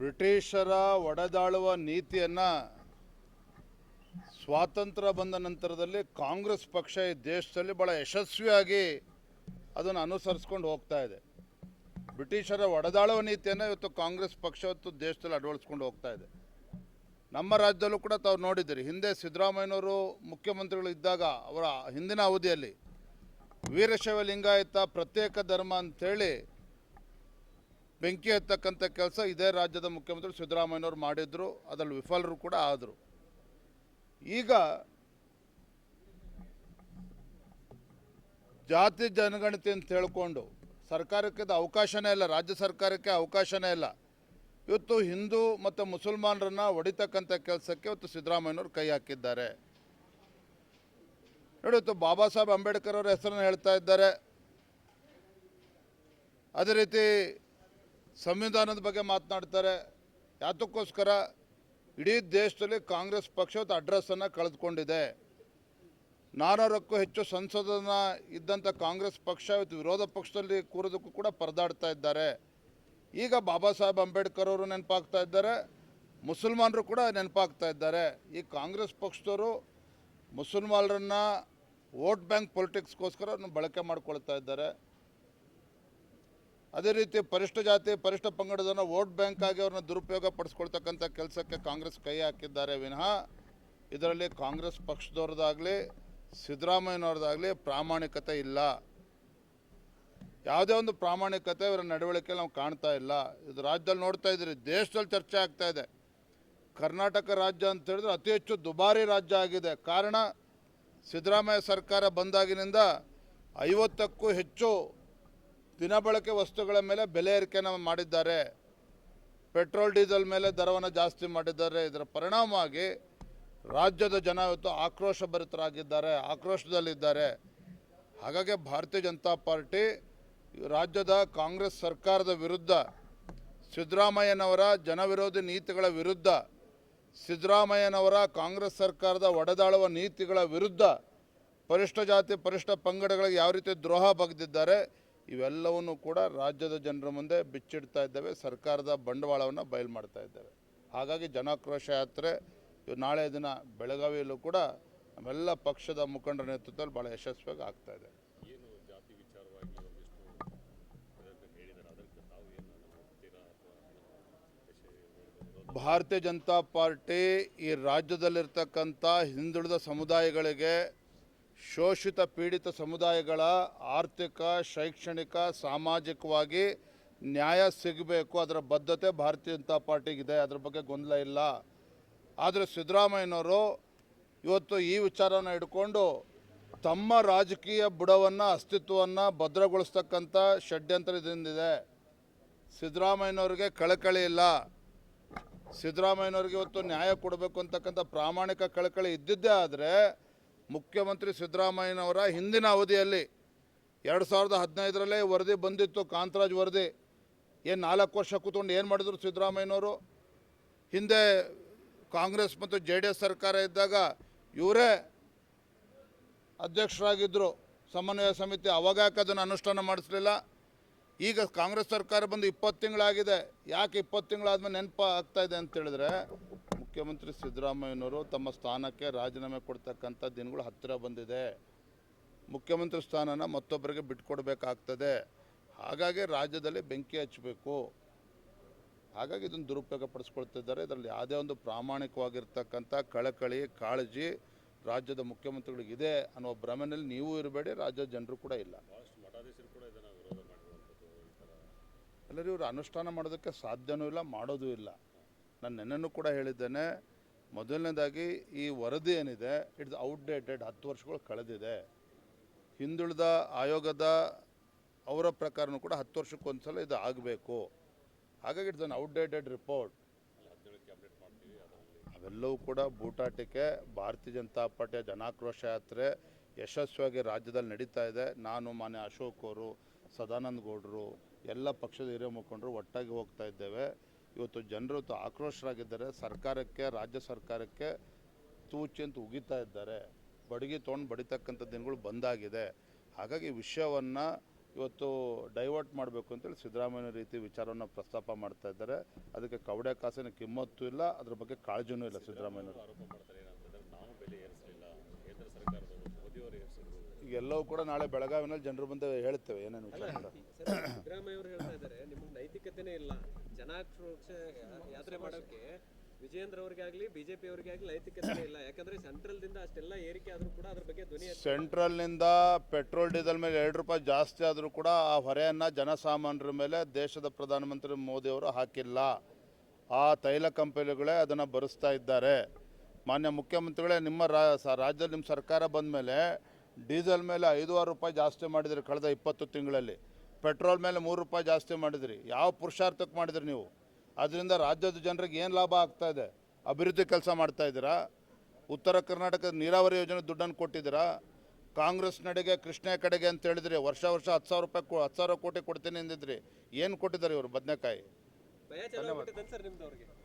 ಬ್ರಿಟಿಷರ ಒಡೆದಾಳುವ ನೀತಿಯನ್ನು ಸ್ವಾತಂತ್ರ್ಯ ಬಂದ ನಂತರದಲ್ಲಿ ಕಾಂಗ್ರೆಸ್ ಪಕ್ಷ ಈ ದೇಶದಲ್ಲಿ ಭಾಳ ಯಶಸ್ವಿಯಾಗಿ ಅದನ್ನು ಅನುಸರಿಸ್ಕೊಂಡು ಹೋಗ್ತಾ ಇದೆ. ಬ್ರಿಟಿಷರ ಒಡೆದಾಳುವ ನೀತಿಯನ್ನು ಇವತ್ತು ಕಾಂಗ್ರೆಸ್ ಪಕ್ಷ ಇವತ್ತು ದೇಶದಲ್ಲಿ ಅಳವಡಿಸ್ಕೊಂಡು ಹೋಗ್ತಾ ಇದೆ. ನಮ್ಮ ರಾಜ್ಯದಲ್ಲೂ ಕೂಡ ತಾವು ನೋಡಿದ್ದೀರಿ, ಹಿಂದೆ ಸಿದ್ದರಾಮಯ್ಯನವರು ಮುಖ್ಯಮಂತ್ರಿಗಳು ಇದ್ದಾಗ ಅವರ ಹಿಂದಿನ ಅವಧಿಯಲ್ಲಿ ವೀರಶೈವ ಲಿಂಗಾಯತ ಪ್ರತ್ಯೇಕ ಧರ್ಮ ಅಂಥೇಳಿ ಬೆಂಕಿ ಹತ್ತಕ್ಕಂಥ ಕೆಲಸ ಇದೇ ರಾಜ್ಯದ ಮುಖ್ಯಮಂತ್ರಿ ಸಿದ್ದರಾಮಯ್ಯನವರು ಮಾಡಿದ್ರು, ಅದರಲ್ಲಿ ವಿಫಲರು ಕೂಡ ಆದರು. ಈಗ ಜಾತಿ ಜನಗಣತಿ ಅಂತ ಹೇಳ್ಕೊಂಡು ಸರ್ಕಾರಕ್ಕೆ ಅವಕಾಶನೇ ಇಲ್ಲ, ರಾಜ್ಯ ಸರ್ಕಾರಕ್ಕೆ ಅವಕಾಶನೇ ಇಲ್ಲ. ಇವತ್ತು ಹಿಂದೂ ಮತ್ತು ಮುಸಲ್ಮಾನರನ್ನು ಹೊಡಿತಕ್ಕಂಥ ಕೆಲಸಕ್ಕೆ ಇವತ್ತು ಸಿದ್ದರಾಮಯ್ಯನವರು ಕೈ ಹಾಕಿದ್ದಾರೆ. ನೋಡಿ, ಇವತ್ತು ಬಾಬಾ ಸಾಹೇಬ್ ಅಂಬೇಡ್ಕರ್ ಅವರ ಹೆಸರನ್ನು ಹೇಳ್ತಾ ಇದ್ದಾರೆ. ಅದೇ ರೀತಿ ಸಂವಿಧಾನದ ಬಗ್ಗೆ ಮಾತನಾಡ್ತಾರೆ. ಯಾತಕ್ಕೋಸ್ಕರ? ಇಡೀ ದೇಶದಲ್ಲಿ ಕಾಂಗ್ರೆಸ್ ಪಕ್ಷ ಇವತ್ತು ಅಡ್ರೆಸ್ಸನ್ನು ಕಳೆದುಕೊಂಡಿದೆ. ನಾನೂರಕ್ಕೂ ಹೆಚ್ಚು ಸಂಸದನ ಇದ್ದಂಥ ಕಾಂಗ್ರೆಸ್ ಪಕ್ಷ ಇವತ್ತು ವಿರೋಧ ಪಕ್ಷದಲ್ಲಿ ಕೂರೋದಕ್ಕೂ ಕೂಡ ಪರದಾಡ್ತಾ ಇದ್ದಾರೆ. ಈಗ ಬಾಬಾ ಸಾಹೇಬ್ ಅಂಬೇಡ್ಕರ್ ಅವರು ನೆನಪಾಗ್ತಾ ಇದ್ದಾರೆ. ಮುಸಲ್ಮಾನರು ಕೂಡ ನೆನಪಾಗ್ತಾ ಇದ್ದಾರೆ. ಈ ಕಾಂಗ್ರೆಸ್ ಪಕ್ಷದವರು ಮುಸಲ್ಮಾನರನ್ನ ವೋಟ್ ಬ್ಯಾಂಕ್ ಪೊಲಿಟಿಕ್ಸ್ಗೋಸ್ಕರ ಬಳಕೆ ಮಾಡ್ಕೊಳ್ತಾ ಇದ್ದಾರೆ. ಅದೇ ರೀತಿ ಪರಿಷ್ಠ ಜಾತಿ, ಪರಿಷ್ಠ ಪಂಗಡದನ್ನು ವೋಟ್ ಬ್ಯಾಂಕ್ ಆಗಿ ಅವ್ರನ್ನ ದುರುಪಯೋಗ ಪಡಿಸ್ಕೊಳ್ತಕ್ಕಂಥ ಕೆಲಸಕ್ಕೆ ಕಾಂಗ್ರೆಸ್ ಕೈ ಹಾಕಿದ್ದಾರೆ ವಿನಃ ಇದರಲ್ಲಿ ಕಾಂಗ್ರೆಸ್ ಪಕ್ಷದವ್ರದ್ದಾಗಲಿ, ಸಿದ್ದರಾಮಯ್ಯನವ್ರದ್ದಾಗಲಿ ಪ್ರಾಮಾಣಿಕತೆ ಇಲ್ಲ. ಯಾವುದೇ ಒಂದು ಪ್ರಾಮಾಣಿಕತೆ ಇವರ ನಡವಳಿಕೆ ನಾವು ಕಾಣ್ತಾ ಇಲ್ಲ. ಇದು ರಾಜ್ಯದಲ್ಲಿ ನೋಡ್ತಾ ಇದ್ದೀರಿ, ದೇಶದಲ್ಲಿ ಚರ್ಚೆ ಆಗ್ತಾ ಇದೆ. ಕರ್ನಾಟಕ ರಾಜ್ಯ ಅಂತ ಹೇಳಿದ್ರೆ ಅತಿ ಹೆಚ್ಚು ದುಬಾರಿ ರಾಜ್ಯ ಆಗಿದೆ. ಕಾರಣ ಸಿದ್ದರಾಮಯ್ಯ ಸರ್ಕಾರ ಬಂದಾಗಿನಿಂದ ಐವತ್ತಕ್ಕೂ ಹೆಚ್ಚು ದಿನಬಳಕೆ ವಸ್ತುಗಳ ಮೇಲೆ ಬೆಲೆ ಏರಿಕೆನ ಮಾಡಿದ್ದಾರೆ. ಪೆಟ್ರೋಲ್, ಡೀಸೆಲ್ ಮೇಲೆ ದರವನ್ನು ಜಾಸ್ತಿ ಮಾಡಿದ್ದಾರೆ. ಇದರ ಪರಿಣಾಮವಾಗಿ ರಾಜ್ಯದ ಜನ ಇವತ್ತು ಆಕ್ರೋಶಭರಿತರಾಗಿದ್ದಾರೆ ಆಕ್ರೋಶದಲ್ಲಿದ್ದಾರೆ. ಹಾಗಾಗಿ ಭಾರತೀಯ ಜನತಾ ಪಾರ್ಟಿ, ರಾಜ್ಯದ ಕಾಂಗ್ರೆಸ್ ಸರ್ಕಾರದ ವಿರುದ್ಧ, ಸಿದ್ದರಾಮಯ್ಯನವರ ಜನವಿರೋಧಿ ನೀತಿಗಳ ವಿರುದ್ಧ, ಸಿದ್ದರಾಮಯ್ಯನವರ ಕಾಂಗ್ರೆಸ್ ಸರ್ಕಾರದ ಒಡೆದಾಳುವ ನೀತಿಗಳ ವಿರುದ್ಧ ಪರಿಷ್ಠ ಜಾತಿ, ಪರಿಷ್ಠ ಪಂಗಡಗಳಿಗೆ ಯಾವ ರೀತಿ ದ್ರೋಹ ಬಗೆದಿದ್ದಾರೆ ಇವೆಲ್ಲವನ್ನು ಕೂಡ ರಾಜ್ಯದ ಜನರ ಮುಂದೆ ಬಿಚ್ಚಿಡ್ತಾ ಇದ್ದೇವೆ. ಸರ್ಕಾರದ ಬಂಡವಾಳವನ್ನು ಬಯಲು ಮಾಡ್ತಾ ಇದ್ದೇವೆ. ಹಾಗಾಗಿ ಜನಾಕ್ರೋಶ ಯಾತ್ರೆ ನಾಳೆ ದಿನ ಬೆಳಗಾವಿಯಲ್ಲೂ ಕೂಡ ನಮ್ಮೆಲ್ಲ ಪಕ್ಷದ ಮುಖಂಡರ ನೇತೃತ್ವದಲ್ಲಿ ಭಾಳ ಯಶಸ್ವಿಯಾಗಿ ಆಗ್ತಾ ಇದೆ. ಭಾರತೀಯ ಜನತಾ ಪಾರ್ಟಿ ಈ ರಾಜ್ಯದಲ್ಲಿರ್ತಕ್ಕಂಥ ಹಿಂದುಳಿದ ಸಮುದಾಯಗಳಿಗೆ ಶೋಷಿತ ಪೀಡಿತ ಸಮುದಾಯಗಳ ಆರ್ಥಿಕ, ಶೈಕ್ಷಣಿಕ, ಸಾಮಾಜಿಕವಾಗಿ ನ್ಯಾಯ ಸಿಗಬೇಕು. ಅದರ ಬದ್ಧತೆ ಭಾರತೀಯ ಜನತಾ ಪಾರ್ಟಿಗಿದೆ. ಅದರ ಬಗ್ಗೆ ಗೊಂದಲ ಇಲ್ಲ. ಆದರೆ ಸಿದ್ದರಾಮಯ್ಯನವರು ಇವತ್ತು ಈ ವಿಚಾರನ ಹಿಡ್ಕೊಂಡು ತಮ್ಮ ರಾಜಕೀಯ ಬುಡವನ್ನು, ಅಸ್ತಿತ್ವವನ್ನು ಭದ್ರಗೊಳಿಸ್ತಕ್ಕಂಥ ಷಡ್ಯಂತ್ರದಿಂದಿದೆ. ಸಿದ್ದರಾಮಯ್ಯನವ್ರಿಗೆ ಕಳಕಳಿ ಇಲ್ಲ. ಸಿದ್ದರಾಮಯ್ಯನವ್ರಿಗೆ ಇವತ್ತು ನ್ಯಾಯ ಕೊಡಬೇಕು ಅಂತಕ್ಕಂಥ ಪ್ರಾಮಾಣಿಕ ಕಳಕಳಿ ಇದ್ದಿದ್ದೇ ಆದರೆ ಮುಖ್ಯಮಂತ್ರಿ ಸಿದ್ದರಾಮಯ್ಯನವರ ಹಿಂದಿನ ಅವಧಿಯಲ್ಲಿ ಎರಡು ಸಾವಿರದ ಹದಿನೈದರಲ್ಲೇ ವರದಿ ಬಂದಿತ್ತು, ಕಾಂತರಾಜ್ ವರದಿ. ಏನು ನಾಲ್ಕು ವರ್ಷ ಕೂತ್ಕೊಂಡು ಏನು ಮಾಡಿದ್ರು ಸಿದ್ದರಾಮಯ್ಯನವರು? ಹಿಂದೆ ಕಾಂಗ್ರೆಸ್ ಮತ್ತು ಜೆ ಡಿ ಎಸ್ ಸರ್ಕಾರ ಇದ್ದಾಗ ಇವರೇ ಅಧ್ಯಕ್ಷರಾಗಿದ್ದರು ಸಮನ್ವಯ ಸಮಿತಿ ಅವಾಗ ಯಾಕೆ ಅದನ್ನು ಅನುಷ್ಠಾನ ಮಾಡಿಸಲಿಲ್ಲ? ಈಗ ಕಾಂಗ್ರೆಸ್ ಸರ್ಕಾರ ಬಂದು ಇಪ್ಪತ್ತು ತಿಂಗಳಾಗಿದೆ. ಯಾಕೆ ಇಪ್ಪತ್ತು ತಿಂಗಳಾದ್ಮೇಲೆ ನೆನಪು ಆಗ್ತಾಯಿದೆ ಅಂತೇಳಿದ್ರೆ ಮುಖ್ಯಮಂತ್ರಿ ಸಿದ್ದರಾಮಯ್ಯನವರು ತಮ್ಮ ಸ್ಥಾನಕ್ಕೆ ರಾಜೀನಾಮೆ ಕೊಡ್ತಕ್ಕಂಥ ದಿನಗಳು ಹತ್ತಿರ ಬಂದಿದೆ. ಮುಖ್ಯಮಂತ್ರಿ ಸ್ಥಾನನ ಮತ್ತೊಬ್ಬರಿಗೆ ಬಿಟ್ಕೊಡ್ಬೇಕಾಗ್ತದೆ. ಹಾಗಾಗಿ ರಾಜ್ಯದಲ್ಲಿ ಬೆಂಕಿ ಹಚ್ಚಬೇಕು. ಹಾಗಾಗಿ ಇದನ್ನು ದುರುಪಯೋಗ ಪಡಿಸ್ಕೊಳ್ತಿದ್ದಾರೆ. ಇದರಲ್ಲಿ ಯಾವುದೇ ಒಂದು ಪ್ರಾಮಾಣಿಕವಾಗಿರ್ತಕ್ಕಂಥ ಕಳಕಳಿ ಕಾಳಜಿ ರಾಜ್ಯದ ಮುಖ್ಯಮಂತ್ರಿಗಳಿಗಿದೆ ಅನ್ನೋ ಭ್ರಮೆಯಲ್ಲಿ ನೀವು ಇರಬೇಡಿ. ರಾಜ್ಯದ ಜನರು ಕೂಡ ಇಲ್ಲ. ಎಲ್ಲರೂ ಇವರು ಅನುಷ್ಠಾನ ಮಾಡೋದಕ್ಕೆ ಸಾಧ್ಯನೂ ಇಲ್ಲ ಮಾಡೋದೂ ಇಲ್ಲ. ನಾನು ಕೂಡ ಹೇಳಿದ್ದೇನೆ. ಮೊದಲನೇದಾಗಿ ಈ ವರದಿ ಏನಿದೆ ಇಟ್ಸ್ ಔಟ್ಡೇಟೆಡ್ ಹತ್ತು ವರ್ಷಗಳು ಕಳೆದಿದೆ. ಹಿಂದುಳಿದ ಆಯೋಗದ ಅವರ ಪ್ರಕಾರನೂ ಕೂಡ ಹತ್ತು ವರ್ಷಕ್ಕೊಂದ್ಸಲ ಇದು ಆಗಬೇಕು. ಹಾಗಾಗಿ ಇಟ್ಸ್ ಅನ್ ಔಟ್ಡೇಟೆಡ್ ರಿಪೋರ್ಟ್ ಅವೆಲ್ಲವೂ ಕೂಡ ಬೂಟಾಟಿಕೆ, ಭಾರತೀಯ ಜನತಾ ಪಾರ್ಟಿಯ ಜನಾಕ್ರೋಶ ಯಾತ್ರೆ ಯಶಸ್ವಿಯಾಗಿ ರಾಜ್ಯದಲ್ಲಿ ನಡೀತಾ ಇದೆ. ನಾನು ಮಾನ್ಯ ಅಶೋಕ್ ಅವರು, ಸದಾನಂದ ಗೌಡರು, ಎಲ್ಲ ಪಕ್ಷದ ಹಿರಿಯ ಮುಖಂಡರು ಒಟ್ಟಾಗಿ ಹೋಗ್ತಾ ಇದ್ದೇವೆ. ಇವತ್ತು ಜನರು ಇವತ್ತು ಆಕ್ರೋಶರಾಗಿದ್ದಾರೆ. ಸರ್ಕಾರಕ್ಕೆ ರಾಜ್ಯ ಸರ್ಕಾರಕ್ಕೆ ತೂಚಿ ಅಂತ ಉಗಿತಾ ಇದ್ದಾರೆ. ಬಡಗಿ ತೊಗೊಂಡು ಬಡಿತಕ್ಕಂಥ ದಿನಗಳು ಬಂದಾಗಿದೆ. ಹಾಗಾಗಿ ವಿಷಯವನ್ನು ಇವತ್ತು ಡೈವರ್ಟ್ ಮಾಡಬೇಕು ಅಂತೇಳಿ ಸಿದ್ದರಾಮಯ್ಯ ರೀತಿ ವಿಚಾರವನ್ನು ಪ್ರಸ್ತಾಪ ಮಾಡ್ತಾ ಇದ್ದಾರೆ. ಅದಕ್ಕೆ ಕವಡೆ ಕಾಸಿನ ಕಿಮ್ಮತ್ತು ಇಲ್ಲ ಅದ್ರ ಬಗ್ಗೆ ಕಾಳಜಿನೂ ಇಲ್ಲ ಸಿದ್ದರಾಮಯ್ಯ ಎಲ್ಲವೂ ಕೂಡ ನಾಳೆ ಬೆಳಗಾವಿನಲ್ಲಿ ಜನರು ಬಂದು ಹೇಳ್ತೇವೆ ಏನೇನು ವಿಚಾರ ಸಿದ್ದರಾಮಯ್ಯ ಅವರು ಹೇಳ್ತಾ ಇದ್ದಾರೆ ನಿಮ್ಗೆ ನೈತಿಕತೆನೇ ಇಲ್ಲ. ಜನಾಕ್ರೋಶ, ಯಾತ್ರೆ ಮಾಡೋಕೆ ವಿಜಯೇಂದ್ರ ಅವ್ರಿಗೆ ಆಗ್ಲಿ ಬಿಜೆಪಿ ಅವ್ರಿಗೆ ಆಗ್ಲಿ ನೈತಿಕತೆ ಇಲ್ಲ. ಯಾಕಂದ್ರೆ ಸೆಂಟ್ರಲ್ ದಿಂದ ಅಷ್ಟೆಲ್ಲ ಏರಿಕೆ ಆದ್ರೂ ಕೂಡ ಅದ್ರ ಬಗ್ಗೆ ಧ್ವನಿ ಸೆಂಟ್ರಲ್ನಿಂದ ಪೆಟ್ರೋಲ್, ಡೀಸೆಲ್ ಮೇಲೆ ಎರಡು ರೂಪಾಯಿ ಜಾಸ್ತಿ ಆದರೂ ಕೂಡ ಆ ಹೊರೆಯನ್ನು ಜನಸಾಮಾನ್ಯರ ಮೇಲೆ ದೇಶದ ಪ್ರಧಾನಮಂತ್ರಿ ಮೋದಿಯವರು ಹಾಕಿಲ್ಲ. ಆ ತೈಲ ಕಂಪನಿಗಳೇ ಅದನ್ನು ಭರಿಸ್ತಾ ಇದ್ದಾರೆ. ಮಾನ್ಯ ಮುಖ್ಯಮಂತ್ರಿಗಳೇ, ನಿಮ್ಮ ರಾಜ್ಯದಲ್ಲಿ ನಿಮ್ಮ ಸರ್ಕಾರ ಬಂದ ಮೇಲೆ ಡೀಸೆಲ್ ಮೇಲೆ ಐದೂವರೆ ರೂಪಾಯಿ ಜಾಸ್ತಿ ಮಾಡಿದರೆ ಕಳೆದ ಇಪ್ಪತ್ತು ತಿಂಗಳಲ್ಲಿ. ಪೆಟ್ರೋಲ್ ಮೇಲೆ ಮೂರು ರೂಪಾಯಿ ಜಾಸ್ತಿ ಮಾಡಿದ್ರಿ. ಯಾವ ಪುರುಷಾರ್ಥಕ್ಕೆ ಮಾಡಿದ್ರಿ ನೀವು? ಅದರಿಂದ ರಾಜ್ಯದ ಜನರಿಗೆ ಏನು ಲಾಭ ಆಗ್ತಾ ಇದೆ? ಅಭಿವೃದ್ಧಿ ಕೆಲಸ ಮಾಡ್ತಾ ಇದ್ದೀರಾ? ಉತ್ತರ ಕರ್ನಾಟಕದ ನೀರಾವರಿ ಯೋಜನೆ ದುಡ್ಡನ್ನು ಕೊಟ್ಟಿದ್ದೀರಾ? ಕಾಂಗ್ರೆಸ್ ನಡೆಗೆ ಕೃಷ್ಣ ಕಡೆಗೆ ಅಂತ ಹೇಳಿದ್ರಿ. ವರ್ಷ ವರ್ಷ ಹತ್ತು ಸಾವಿರ ರೂಪಾಯಿ ಕೊ- ಹತ್ತು ಸಾವಿರ ಕೋಟಿ ಕೊಡ್ತೀನಿ ಅಂದಿದ್ರಿ. ಏನು ಕೊಟ್ಟಿದ್ದಾರೆ ಇವರು ಬದನೆಕಾಯಿ? ಭಯ